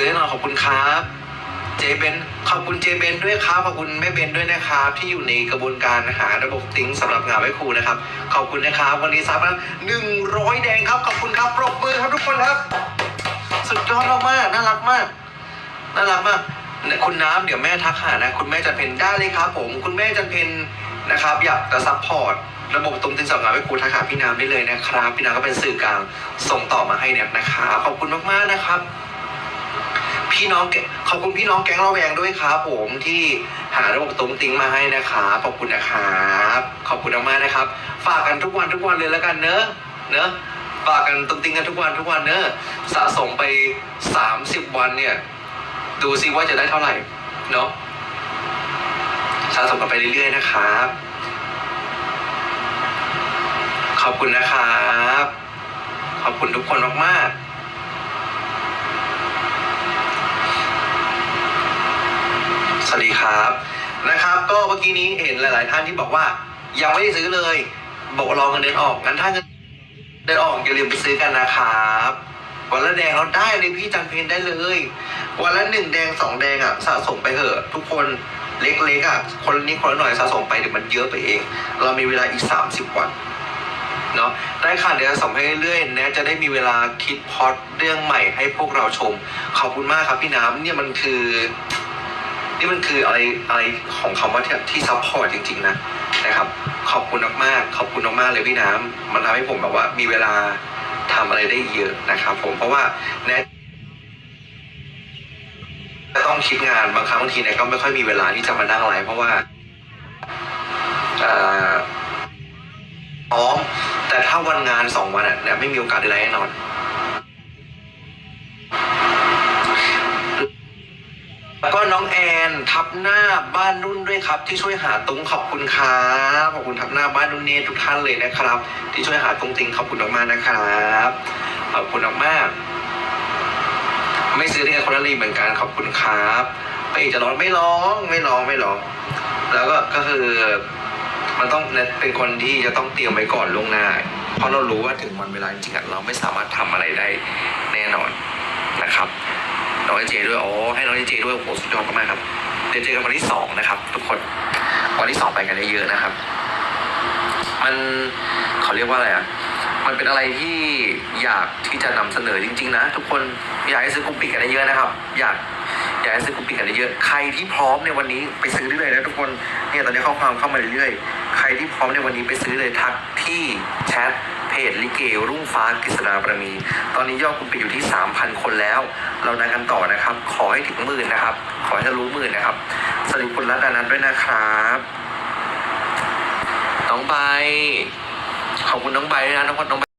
ซื้อให้หน่อยขอบคุณครับ เจเบนขอบคุณเจเบนด้วยครับขอบคุณแม่เบนด้วยนะครับ ที่อยู่ในกระบวนการหาระบบติ้งสำหรับงานไว้ครูนะครับ ขอบคุณนะครับ วันนี้ซับนะหนึ่งร้อยแดงครับขอบคุณครับปรบมือครับทุกคนครับ สุดยอดมากน่ารักมากน่ารักมากเนี่ยคุณน้ำเดี๋ยวแม่ทักหานะ คุณแม่จันเพนได้เลยครับผม คุณแม่จันเพนนะครับ อยากจะซัพพอร์ตระบบตรงติงสำหรับไว้ครูทักหาพี่น้ำได้เลยนะครับ พี่น้ำก็เป็นสื่อกลางส่งต่อมาให้เนี่ยนะครับขอบคุณมากๆนะครับ พี่น้องแกขอบคุณพี่น้องแก๊งเราแวงด้วยครับผมที่หาระบบตุ้งติ้งมาให้นะครับขอบคุณนะครับขอบคุณมากๆนะครับ ฝากกันทุกวันทุกวันเลยแล้วกันเนอะเนอะฝากกันตุ้งติ้งกันทุกวันทุกวันเนอะสะสมไปสามสิบวันเนี่ย ดูซิว่าจะได้เท่าไหร่เนาะสะสมกันไปเรื่อยๆนะครับ ขอบคุณนะครับ ขอบคุณทุกคนมากๆ สวัสดีครับนะครับ ก็เมื่อกี้นี้เห็นหลาย ๆ ท่านที่บอกว่า ยังไม่ได้ซื้อเลย บอกรอเงินเดือนออกงั้นถ้าเงินเดือนออกอย่าลืมไปซื้อกันนะครับวันละแดงเราได้เลยพี่จันเพนได้เลย วันละหนึ่งแดงสองแดงอะสะสมไปเถอะทุกคนเล็กๆอะคนละนิดคนละหน่อยสะสมไปเดี๋ยวมันเยอะไปเอง เรามีเวลาอีกสามสิบวันเนาะได้ค่ะเดี๋ยวจะส่งให้เรื่อยๆนะจะได้มีเวลาคิดพอดเรื่องใหม่ให้พวกเราชม ขอบคุณมากครับพี่น้ำเนี่ยมันคือ นี่มันคืออะไรอะไรของคำว่าที่ซัพพอร์ตจริง ๆ นะนะครับ ขอบคุณมากๆขอบคุณมากๆเลยพี่น้ำมันทำให้ผมแบบว่ามีเวลาทำอะไรได้เยอะนะครับ ผมเพราะว่าแนทต้องคิดงานบางครั้งบางทีเนี่ยก็ไม่ค่อยมีเวลาที่จะมานั่งไลฟ์เพราะว่าอ่อพร้อมแต่ถ้าวันงานสองวันอะเนี่ยไม่มีโอกาสได้ไลฟ์แน่นอน แล้วก็น้องแอนทับหน้าบ้านนุ่นด้วยครับ ที่ช่วยหาตุงขอบคุณครับขอบคุณทับหน้าบ้านนุ่นเนทุกท่านเลยนะครับ ที่ช่วยหาตุงติงขอบคุณมากๆนะครับขอบคุณมากๆไม่ซื้อได้ไงคนละรีเหมือนกันขอบคุณครับไปจะร้องไม่ร้องไม่ร้องไม่ร้อง แล้วก็ก็คือมันต้องเป็นคนที่จะต้องเตรียมไว้ก่อนล่วงหน้า เพราะเรารู้ว่าถึงวันเวลาจริงๆเราไม่สามารถทำอะไรได้แน่นอนนะครับ น้องเจด้วยโอ้ให้น้องเจด้วยโอ้โหสุดยอดมากครับเดี๋ยวเจอกันวันที่สองนะครับ ทุกคนวันที่สองไปกันเยอะๆนะครับ มันเขาเรียกว่าอะไรอะมันเป็นอะไรที่อยากที่จะนำเสนอจริง ๆ นะ ทุกคนอยากให้ซื้อกุ๊ปปิกกันเยอะนะครับ อยากอยากให้ซื้อกุ๊ปปิกกันเยอะใครที่พร้อมในวันนี้ไปซื้อได้เลยนะทุกคนเนี่ยตอนนี้ข้อความเข้ามาเรื่อยๆ ใครที่พร้อมในวันนี้ไปซื้อเลยทักที่แชทเพจลิเกรุ่งฟ้ากฤษณาประมี ตอนนี้ยอดคุณไปอยู่ที่ 3,000 คนแล้ว เรานัดกันต่อนะครับ ขอให้ถึงหมื่นนะครับ ขอให้ทะลุหมื่นนะครับ สวัสดีคุณรัตนานันด้วยนะครับน้องใบขอบคุณน้องใบด้วยนะน้องน้อง